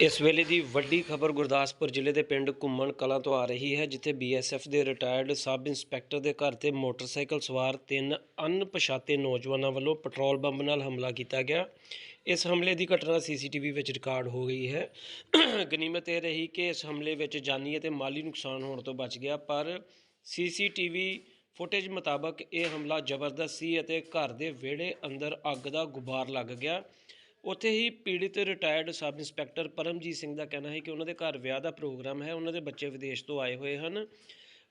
ਇਸ ਵੇਲੇ ਦੀ ਵੱਡੀ ਖਬਰ ਗੁਰਦਾਸਪੁਰ ਜ਼ਿਲ੍ਹੇ ਦੇ ਪਿੰਡ ਘੁੰਮਣ ਕਲਾਂ ਤੋਂ ਆ ਰਹੀ ਹੈ, ਜਿੱਥੇ ਬੀਐਸਐਫ ਦੇ ਰਿਟਾਇਰਡ ਸਬ ਇੰਸਪੈਕਟਰ ਦੇ ਘਰ ਤੇ ਮੋਟਰਸਾਈਕਲ ਸਵਾਰ ਤਿੰਨ ਅਣਪਛਾਤੇ ਨੌਜਵਾਨਾਂ ਵੱਲੋਂ ਪੈਟਰੋਲ ਬੰਬ ਨਾਲ ਹਮਲਾ ਕੀਤਾ ਗਿਆ। ਇਸ ਹਮਲੇ ਦੀ ਘਟਨਾ ਸੀਸੀਟੀਵੀ ਵਿੱਚ ਰਿਕਾਰਡ ਹੋ ਗਈ ਹੈ। ਗਨੀਮਤ ਇਹ ਰਹੀ ਕਿ ਇਸ ਹਮਲੇ ਵਿੱਚ ਜਾਨੀ ਅਤੇ ਮਾਲੀ ਨੁਕਸਾਨ ਹੋਣ ਤੋਂ ਬਚ ਗਿਆ, ਪਰ ਸੀਸੀਟੀਵੀ ਫੁਟੇਜ ਮੁਤਾਬਕ ਇਹ ਹਮਲਾ ਜ਼ਬਰਦਸਤ ਸੀ ਅਤੇ ਘਰ ਦੇ ਵਿਹੜੇ ਅੰਦਰ ਅੱਗ ਦਾ ਗੁਬਾਰ ਲੱਗ ਗਿਆ। ਉੱਥੇ ਹੀ ਪੀੜਿਤ retired sub inspector Paramjit Singh ਦਾ ਕਹਿਣਾ ਹੈ ਕਿ ਉਹਨਾਂ ਦੇ ਘਰ ਵਿਆਹ ਦਾ ਪ੍ਰੋਗਰਾਮ ਹੈ, ਉਹਨਾਂ ਦੇ ਬੱਚੇ ਵਿਦੇਸ਼ ਤੋਂ ਆਏ ਹੋਏ ਹਨ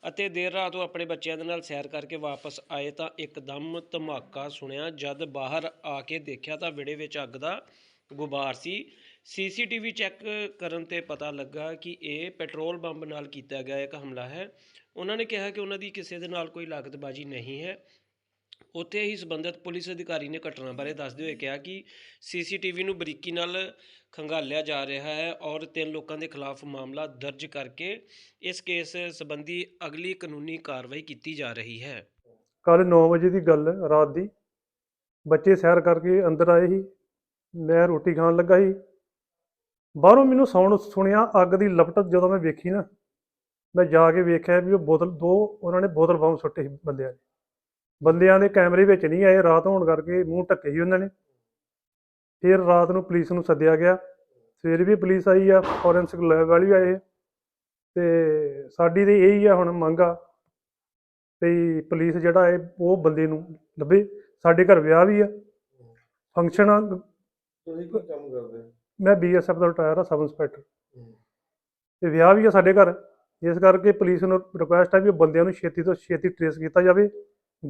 ਅਤੇ ਦੇਰ ਰਾਤ ਉਹ ਆਪਣੇ ਬੱਚਿਆਂ ਦੇ ਨਾਲ ਸੈਰ ਕਰਕੇ ਵਾਪਸ ਆਏ ਤਾਂ ਇੱਕਦਮ ਧਮਾਕਾ ਸੁਣਿਆ। ਜਦ ਬਾਹਰ ਆ ਕੇ ਦੇਖਿਆ ਤਾਂ ਵਿੜੇ ਵਿੱਚ ਅੱਗ ਦਾ ਗੁਬਾਰ ਸੀ। ਸੀਸੀਟੀਵੀ ਚੈੱਕ ਕਰਨ ਤੇ ਪਤਾ ਲੱਗਾ ਕਿ ਇਹ ਪੈਟਰੋਲ ਬੰਬ ਨਾਲ ਕੀਤਾ ਗਿਆ ਇੱਕ ਹਮਲਾ ਹੈ। ਉਹਨਾਂ ਨੇ ਕਿਹਾ ਕਿ ਉਹਨਾਂ ਦੀ ਕਿਸੇ ਦੇ ਨਾਲ ਕੋਈ ਲਾਗਤਬਾਜ਼ੀ ਨਹੀਂ ਹੈ। ਉੱਥੇ ਹੀ ਸੰਬੰਧਿਤ ਪੁਲਿਸ ਅਧਿਕਾਰੀ ਨੇ ਘਟਨਾ ਬਾਰੇ ਦੱਸਦੇ ਹੋਏ ਕਿਹਾ ਕਿ ਸੀਸੀਟੀਵੀ ਨੂੰ ਬਰੀਕੀ ਨਾਲ ਖੰਗਾਲਿਆ ਜਾ ਰਿਹਾ ਹੈ ਔਰ ਤਿੰਨ ਲੋਕਾਂ ਦੇ ਖਿਲਾਫ ਮਾਮਲਾ ਦਰਜ ਕਰਕੇ ਇਸ ਕੇਸ ਸੰਬੰਧੀ ਅਗਲੀ ਕਾਨੂੰਨੀ ਕਾਰਵਾਈ ਕੀਤੀ ਜਾ ਰਹੀ ਹੈ। ਕੱਲ 9 ਵਜੇ ਦੀ ਗੱਲ ਹੈ, ਰਾਤ ਦੀ। ਬੱਚੇ ਸੈਰ ਕਰਕੇ ਅੰਦਰ ਆਏ ਸੀ। ਮੈਂ ਰੋਟੀ ਖਾਣ ਲੱਗਾ ਸੀ। ਬਾਹਰੋਂ ਮੈਨੂੰ ਸਾਊਂਡ ਸੁਣਿਆ ਅੱਗ ਦੀ ਲਪਟ ਜਦੋਂ ਮੈਂ ਵੇਖੀ ਨਾ ਮੈਂ ਜਾ ਕੇ ਵੇਖਿਆ ਵੀ ਉਹ ਬੋਤਲ ਦੋ ਉਹਨਾਂ ਨੇ ਬੋਤਲ ਬੰਬ ਸੁੱਟੇ ਸੀ ਬੰਦਿਆਂ ਨੇ। ਬੰਦਿਆਂ ਦੇ ਕੈਮਰੇ ਵਿੱਚ ਨਹੀਂ ਆਏ ਰਾਤ ਹੋਣ ਕਰਕੇ ਮੂੰਹ ਢੱਕੇ ਸੀ ਉਹਨਾਂ ਨੇ। ਫਿਰ ਰਾਤ ਨੂੰ ਪੁਲਿਸ ਨੂੰ ਸੱਦਿਆ ਗਿਆ। ਸਵੇਰੇ ਵੀ ਪੁਲਿਸ ਆਈ ਆ ਫੋਰੈਂਸਿਕ ਲੈਬ ਵਾਲੀ ਆਏ। ਤੇ ਸਾਡੀ ਤੇ ਇਹੀ ਆ ਹੁਣ ਮੰਗ ਆ ਵੀ ਪੁਲਿਸ ਜਿਹੜਾ ਹੈ ਉਹ ਬੰਦੇ ਨੂੰ ਲੱਭੇ। ਸਾਡੇ ਘਰ ਵਿਆਹ ਵੀ ਆ। ਫੰਕਸ਼ਨ ਆ। ਤੁਸੀਂ ਕੀ ਕੰਮ ਕਰਦੇ? ਹੋ ਮੈਂ ਬੀਐਸਐਫ ਦਾ ਰਿਟਾਇਰ ਆ ਸਬ ਇੰਸਪੈਕਟਰ ਤੇ ਵਿਆਹ ਵੀ ਆ ਸਾਡੇ ਘਰ। ਇਸ ਕਰਕੇ ਪੁਲਿਸ ਨੂੰ ਰਿਕੁਐਸਟ ਹੈ ਵੀ ਉਹ ਬੰਦਿਆਂ ਨੂੰ ਛੇਤੀ ਤੋਂ ਛੇਤੀ ਟ੍ਰੇਸ ਕੀਤਾ ਜਾਵੇ।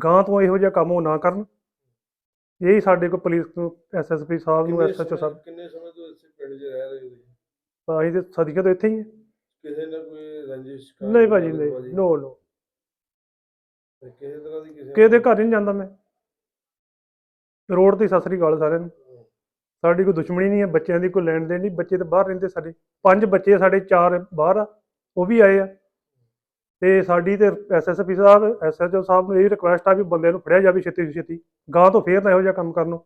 ਗਾਂ ਤੋਂ ਇਹੋ ਜਿਹਾ ਕੰਮ ਉਹ ਨਾ ਕਰਨ। ਇਹੀ ਸਾਡੇ ਕੋਲ ਪੁਲਿਸ ਨੂੰ ਐਸਐਸਪੀ ਸਾਹਿਬ ਨੂੰ ਕਿੰਨੇ ਐਸਐਚਓ ਸਮੇਂ- ਸਾਹਿਬ। ਕਿੰਨੇ ਸਮੇਂ ਤੋਂ ਇਸ ਪਿੰਡ 'ਚ ਰਹਿ ਰਹੇ ਹੋ ਤੁਸੀਂ? ਅਸੀਂ ਤੇ ਸਦੀਆਂ ਤੋਂ ਇੱਥੇ ਹੀ ਹਾਂ। ਕਿਸੇ ਨੇ ਕੋਈ ਰੰਜਿਸ਼ ਨਹੀਂ ਭਾਜੀ ਨਹੀਂ। ਨੋ ਨੋ ਕਿਸੇ ਤਰ੍ਹਾਂ ਦੀ ਕਿਸੇ ਕਿਸੇ ਦੇ ਘਰ ਨਹੀਂ ਜਾਂਦਾ ਮੈਂ। ਰੋਡ ਤੇ ਸਤਿ ਸ੍ਰੀ ਅਕਾਲ ਸਾਰਿਆਂ ਨੂੰ। ਸਾਡੀ ਕੋਈ ਦੁਸ਼ਮਣੀ ਨਹੀਂ ਹੈ ਬੱਚਿਆਂ ਦੀ ਕੋਈ ਲੈਣ ਦੇਣ ਨਹੀਂ ਬੱਚੇ ਤਾਂ ਬਾਹਰ ਰਹਿੰਦੇ ਸਾਡੇ। ਪੰਜ ਬੱਚੇ ਆ ਸਾਡੇ ਚਾਰ ਬਾਹਰ ਆ ਉਹ ਵੀ ਆਏ ਆ। ਤੇ ਸਾਡੀ ਤੇ ਐਸਐਸਪੀ ਸਾਹਿਬ ਐਸਐਚਓ ਸਾਹਿਬ ਨੂੰ ਇਹ ਰਿਕੁਐਸਟ ਆ ਵੀ ਬੰਦਿਆਂ ਨੂੰ ਫੜਿਆ ਜਾਵੇ ਛੇਤੀ ਤੋਂ ਛੇਤੀ। ਗਾਂ ਤੋਂ ਫੇਰ ਨਾ ਇਹੋ ਜਿਹਾ ਕੰਮ ਕਰਨ ਨੂੰ।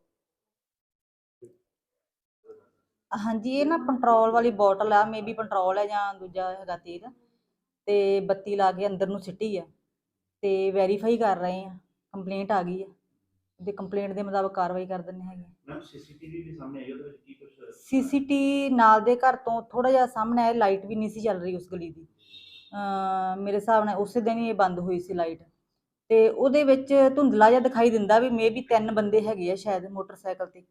ਹਾਂਜੀ ਇਹ ਨਾ ਪੈਟਰੋਲ ਵਾਲੀ ਬੋਟਲ ਆ ਮੇਬੀ ਪੈਟਰੋਲ ਹੈ ਜਾਂ ਦੂਜਾ ਹੈਗਾ ਤੇਲ ਤੇ ਬੱਤੀ ਲਾ ਕੇ ਅੰਦਰ ਨੂੰ ਸਿੱਟੀ ਆ ਤੇ ਵੈਰੀਫਾਈ ਕਰ ਰਹੇ ਆ ਕੰਪਲੇਂਟ ਆ ਗਈ ਆ ਤੇ ਕੰਪਲੇਂਟ ਦੇ ਮੁਤਾਬਕ ਕਾਰਵਾਈ ਕਰ ਦਿੰਦੇ ਹੈਗੇ ਮੈਮ ਸੀਸੀਟੀਵੀ ਵੀ ਸਾਹਮਣੇ ਆਈ ਉਹਦੇ ਵਿੱਚ ਕੀ ਕੁਝ ਸੀਸੀਟੀ ਨਾਲ ਦੇ ਘਰ ਤੋਂ ਥੋੜਾ ਜਿਹਾ ਸਾਹਮਣੇ ਆਇਆ ਲਾਈਟ ਵੀ ਨਹੀਂ ਸੀ ਚੱਲ ਰਹੀ ਉਸ ਗਲੀ ਦੀ। ਮੇਰੇ ਹਿਸਾਬ ਨਾਲ ਉਸੇ ਦਿਨ ਹੀ ਇਹ ਬੰਦ ਹੋਈ ਸੀ ਲਾਈਟ। ਤੇ ਉਹਦੇ ਵਿੱਚ ਧੁੰਦਲਾ ਜਿਹਾ ਦਿਖਾਈ ਦਿੰਦਾ ਵੀ ਮੇਬੀ ਤਿੰਨ ਬੰਦੇ ਹੈਗੇ ਆ ਸ਼ਾਇਦ ਮੋਟਰਸਾਈਕਲ ਤੇ।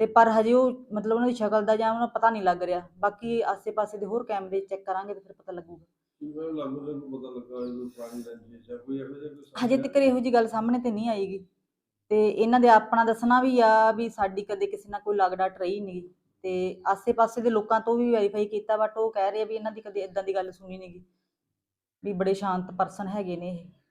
ਤੇ ਪਰ ਹਜੇ ਉਹ ਮਤਲਬ ਉਹਨਾਂ ਦੀ ਸ਼ਕਲ ਦਾ ਜਾਂ ਉਹਨਾਂ ਨੂੰ ਪਤਾ ਨਹੀਂ ਲੱਗ ਰਿਹਾ। ਬਾਕੀ ਆਸੇ-ਪਾਸੇ ਦੇ ਹੋਰ ਕੈਮਰੇ ਚੈੱਕ ਕਰਾਂਗੇ ਤੇ ਫਿਰ ਪਤਾ ਲੱਗੂਗਾ। ਹਜੇ ਤੱਕ ਇਹੋ ਜੀ ਗੱਲ ਸਾਹਮਣੇ ਤੇ ਨਹੀਂ ਆਏਗੀ। ਤੇ ਇਹਨਾਂ ਦੇ ਆਪਣਾ ਦੱਸਣਾ ਵੀ ਆ ਵੀ ਸਾਡੀ ਕਦੇ ਕਿਸੇ ਨਾਲ ਕੋਈ ਲੱਗਦਾ ਰਹੀ ਨਹੀਂ। ਤੇ ਆਸੇ-ਪਾਸੇ ਦੇ ਲੋਕਾਂ ਤੋਂ ਵੀ ਵੈਰੀਫਾਈ ਕੀਤਾ ਬਟ ਉਹ ਕਹਿ ਰਹੇ ਆ ਵੀ ਇਹਨਾਂ ਦੀ ਕਦੇ ਇਦਾਂ ਦੀ ਗੱਲ ਸੁਣੀ ਨਹੀਂਗੀ ਵੀ ਬੜੇ ਸ਼ਾਂਤ ਪਰਸਨ ਹੈਗੇ ਨੇ ਇਹ।